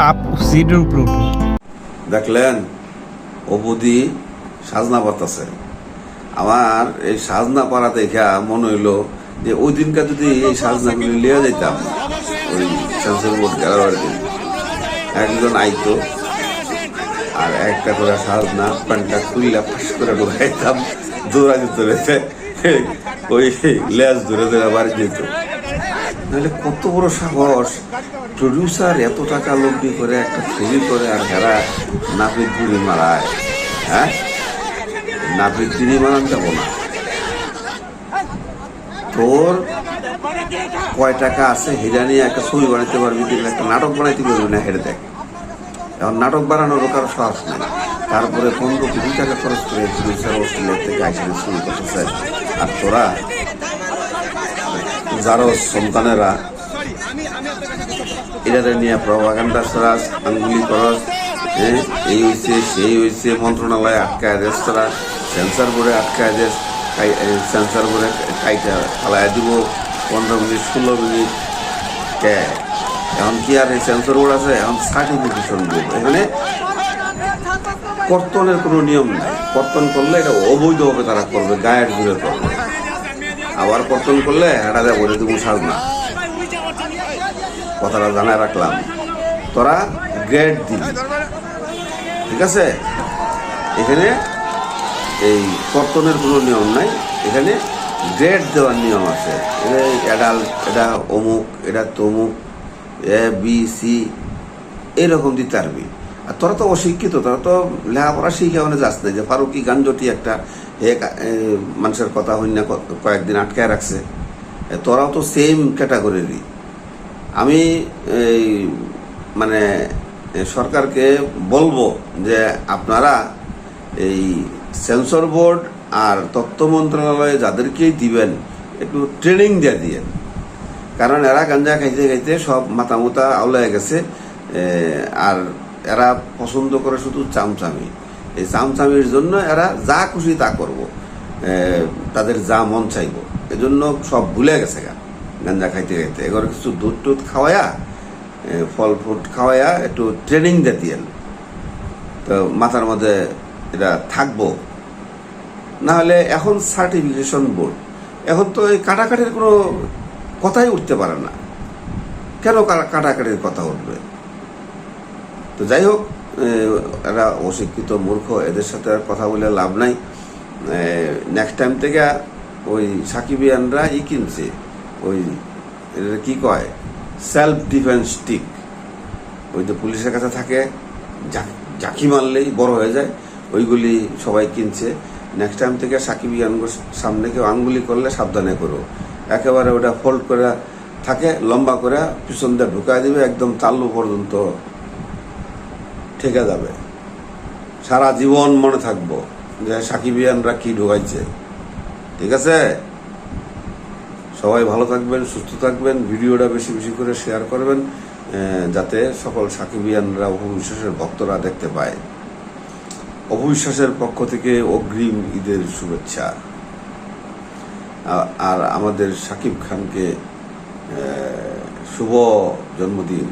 Up, সিটের উপরে দেখলেন অবধি সাজনা পাতাছে আমার এই সাজনা পাড়া দেখা মনে হইল যে ওই দিনকার যদি এই সাজনাগুলি লিয়ে যেতাম ওই সেন্সর বোর্ড দিন একজন আইতো আর একটা করে সাজনা প্যান্টটা খুললে ফাঁস করে ঢুকাইতাম দৌড়া দিত রেখে। ওই লেজ ধরে ধরে বাড়ি যেত। নাহলে কত বড় সাহস। প্রডিউসার এত টাকা লব্ধি করে একটা ছবি করে আর হেরা নাপিত বুড়ি মারায় হ্যাঁ? নাপিত বুড়ি মারান যাব না। তোর কয় টাকা আছে হেরা নিয়ে একটা ছবি বানাইতে পারবি কিন্তু একটা নাটক বানাইতে পারবি না, হেরে দেখ। এখন নাটক বানানোর কারও সাহস নেই। তারপরে পনেরো কোটি টাকা খরচ করে প্রডিউসার অস্ট্রেলিয়া থেকে আইসিডি শুরু করতেছে। আর তোরা, যারা সন্তানেরা এটাতে নিয়ে প্রভাকাণ্ডা সরাস আঙ্গুলি হ্যাঁ এই হয়েছে সেই হয়েছে মন্ত্রণালয়ে আটকায় দেশ তারা সেন্সার বোর্ডে আটকায় দেশ সেন্সার বোর্ডে কাইটা ফালাই দিব, পনেরো মিনিট, ষোলো মিনিট, কে? এখন কি আর এই সেন্সর বোর্ড আছে? এখন সার্টিফিকেশন বোর্ড এখানে কর্তনের কোনো নিয়ম নাই। কর্তন করলে এটা অবৈধভাবে তারা করবে, গায়ের জুড়ে করবে। আবার কর্তন করলে এটা দেবো সাজ না কথাটা জানায় রাখলাম। তোরা গ্রেড দিবি। ঠিক আছে? এখানে এই কর্তনের কোনো নিয়ম নাই। এখানে গ্রেড দেওয়ার নিয়ম আছে। এডাল এটা অমুক, এটা তমুক, এ, বি, সি, এরকম দিতে পারবি। আর তোরা তো অশিক্ষিত, তোরা তো লেখাপড়া শিখে মানে যাস না যে ফারুকি গাঞ্জটি একটা মানুষের কথা হইন কয়েকদিন আটকায় রাখছে। তোরাও তো সেম ক্যাটাগরিরই আমি এই মানে সরকারকে বলব যে আপনারা এই সেন্সর বোর্ড আর তথ্য মন্ত্রণালয়ে যাদেরকেই দিবেন, একটু ট্রেনিং দিয়ে দিয়েন। কারণ এরা গাঞ্জা খাইতে খাইতে সব মাথা মোতা আউলায় গেছে আর এরা পছন্দ করে শুধু চামচামি। এই চামচামির জন্য এরা যা খুশি তা করব তাদের যা মন চাইব, এজন্য সব ভুলে গেছে গাঞ্জা খাইতে খাইতে। এবার কিছু দুধ টুধ খাওয়ায়া এ, ফল ফ্রুট খাওয়ায়া একটু ট্রেনিং দিয়ে তো মাথার মধ্যে এটা থাকব। না হলে এখন সার্টিফিকেশন বোর্ড এখন তো এই কাটাকাটির কোনো কথাই উঠতে পারে না। কেন কাটাকাটির কথা উঠবে? তো যাই হোক এরা অশিক্ষিত মূর্খ এদের সাথে আর কথা বলে লাভ নাই। নেক্সট টাইম থেকে ওই সাকিবিয়ানরা ই কিনছে। ওই এটা কি কয়? সেলফ ডিফেন্স স্টিক ওই যে পুলিশের কাছে থাকে জাকি মারলেই বড় হয়ে যায়, ওইগুলি সবাই কিনছে। নেক্সট টাইম থেকে সাকিবি সামনে কেউ আঙ্গুলি করলে সাবধানে করো। একেবারে ওটা ফোল্ড করে থাকে, লম্বা করে পিছন দিয়ে ঢুকাই দিবে, একদম তাল্লু পর্যন্ত ঠেকে যাবে। সারা জীবন মনে থাকব যে সাকিবিয়ানরা কি ঢুকাইছে। ঠিক আছে? সবাই ভালো থাকবেন, সুস্থ থাকবেন, ভিডিওটা বেশি বেশি করে শেয়ার করবেন যাতে সকল সাকিবিয়ানরা অপবিশ্বাসের ভক্তরা দেখতে পায়। অপবিশ্বাসের পক্ষ থেকে অগ্রিম ঈদের শুভেচ্ছা। আর আমাদের সাকিব খানকে শুভ জন্মদিন।